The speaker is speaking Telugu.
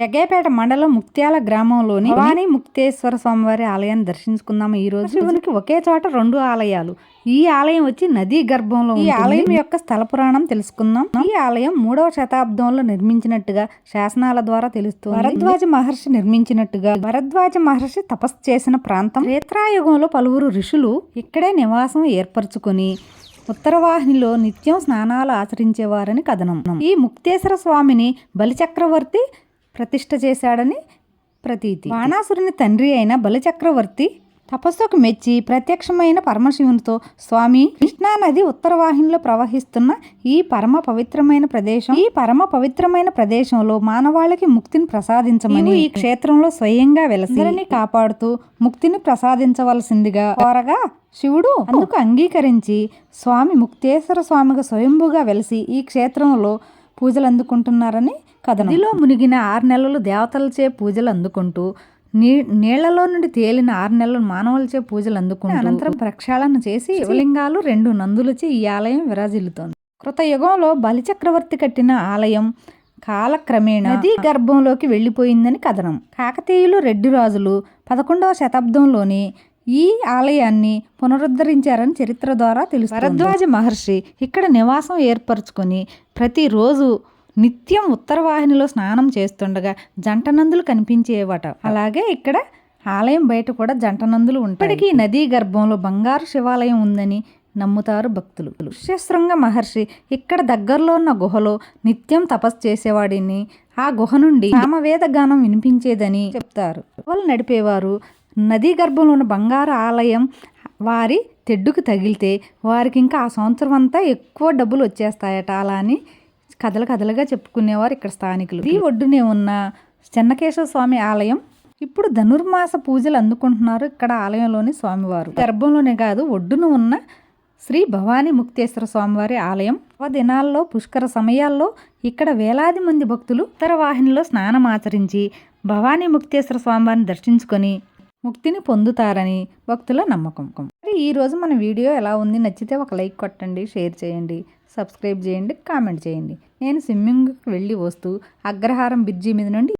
జగ్గేపేట మండలం ముక్త్యాల గ్రామంలోని భవానీ ముక్తేశ్వర స్వామివారి ఆలయాన్ని దర్శించుకుందాం ఈ రోజు. శివునికి ఒకే చోట రెండు ఆలయాలు. ఈ ఆలయం వచ్చి నదీ గర్భంలో ఈ ఆలయం యొక్క స్థల పురాణం తెలుసుకుందాం. ఈ ఆలయం మూడవ శతాబ్దంలో నిర్మించినట్టుగా శాసనాల ద్వారా తెలుస్తుంది. భరద్వాజ మహర్షి నిర్మించినట్టుగా భరద్వాజ మహర్షి తపస్సు చేసిన ప్రాంతం. త్రేత్రాయుగంలో పలువురు ఋషులు ఇక్కడే నివాసం ఏర్పరచుకొని ఉత్తరవాహినిలో నిత్యం స్నానాలు ఆచరించేవారని కథనం. ఈ ముక్తేశ్వర స్వామిని బలిచక్రవర్తి ప్రతిష్ఠ చేశాడని ప్రతీతి. బాణాసురుని తండ్రి అయిన బలిచక్రవర్తి తపస్సుకు మెచ్చి ప్రత్యక్షమైన పరమశివునితో స్వామి కృష్ణా నది ఉత్తరవాహినిలో ప్రవహిస్తున్న ఈ పరమ పవిత్రమైన ప్రదేశం ఈ పరమ పవిత్రమైన ప్రదేశంలో మానవాళికి ముక్తిని ప్రసాదించమని ఈ క్షేత్రంలో స్వయంగా వెలసిని కాపాడుతూ ముక్తిని ప్రసాదించవలసిందిగా కోరగా శివుడు అందుకు అంగీకరించి స్వామి ముక్తేశ్వర స్వామిగా స్వయంభుగా వెలిసి ఈ క్షేత్రంలో పూజలు అందుకుంటున్నారని కథనం. నదిలో మునిగిన ఆరు నెలలు దేవతలచే పూజలు అందుకుంటూ నీ నీళ్ళలో నుండి తేలిన ఆరు నెలలు మానవులచే పూజలు అందుకుంటూ అనంతరం ప్రక్షాళన చేసి శివలింగాలు రెండు నందులచే ఈ ఆలయం విరాజిల్లుతోంది. కృతయుగంలో బలిచక్రవర్తి కట్టిన ఆలయం కాలక్రమేణా నదీ గర్భంలోకి వెళ్ళిపోయిందని కథనం. కాకతీయులు రెడ్డి రాజులు పదకొండవ శతాబ్దంలోని ఈ ఆలయాన్ని పునరుద్ధరించారని చరిత్ర ద్వారా తెలుసు భరద్వాజ మహర్షి ఇక్కడ నివాసం ఏర్పరచుకొని ప్రతిరోజు నిత్యం ఉత్తరవాహినిలో స్నానం చేస్తుండగా జంట నందులు కనిపించేవట. అలాగే ఇక్కడ ఆలయం బయట కూడా జంట నందులు ఉంటాయి నదీ గర్భంలో బంగారు శివాలయం ఉందని నమ్ముతారు భక్తులు. ఋష్యశృంగ మహర్షి ఇక్కడ దగ్గరలో ఉన్న గుహలో నిత్యం తపస్సు చేసేవాడిని. ఆ గుహ నుండి సామవేద గానం వినిపించేదని చెప్తారు. వాళ్ళు నడిపేవారు నదీ గర్భంలో ఉన్న బంగారు ఆలయం వారి తెడ్డుకు తగిలితే వారికి ఇంకా ఆ సంవత్సరం అంతా ఎక్కువ డబ్బులు వచ్చేస్తాయట అలా అని కథలు కథలుగా చెప్పుకునేవారు ఇక్కడ స్థానికులు. ఈ ఒడ్డునే ఉన్న చెన్నకేశ్వర స్వామి ఆలయం ఇప్పుడు ధనుర్మాస పూజలు అందుకుంటున్నారు ఇక్కడ ఆలయంలోని స్వామివారు. గర్భంలోనే కాదు ఒడ్డున ఉన్న శ్రీ భవానీ ముక్తేశ్వర స్వామివారి ఆలయం. ఆ దినాల్లో పుష్కర సమయాల్లో ఇక్కడ వేలాది మంది భక్తులు ఉత్తరవాహినిలో స్నానం ఆచరించి భవానీ ముక్తేశ్వర స్వామివారిని దర్శించుకొని ముక్తిని పొందుతారని భక్తుల నమ్మకం. మరి ఈరోజు మన వీడియో ఎలా ఉంది? నచ్చితే ఒక లైక్ కొట్టండి షేర్ చేయండి సబ్స్క్రైబ్ చేయండి కామెంట్ చేయండి. నేను స్విమ్మింగ్కి వెళ్ళి వస్తూ అగ్రహారం బ్రిడ్జి మీద నుండి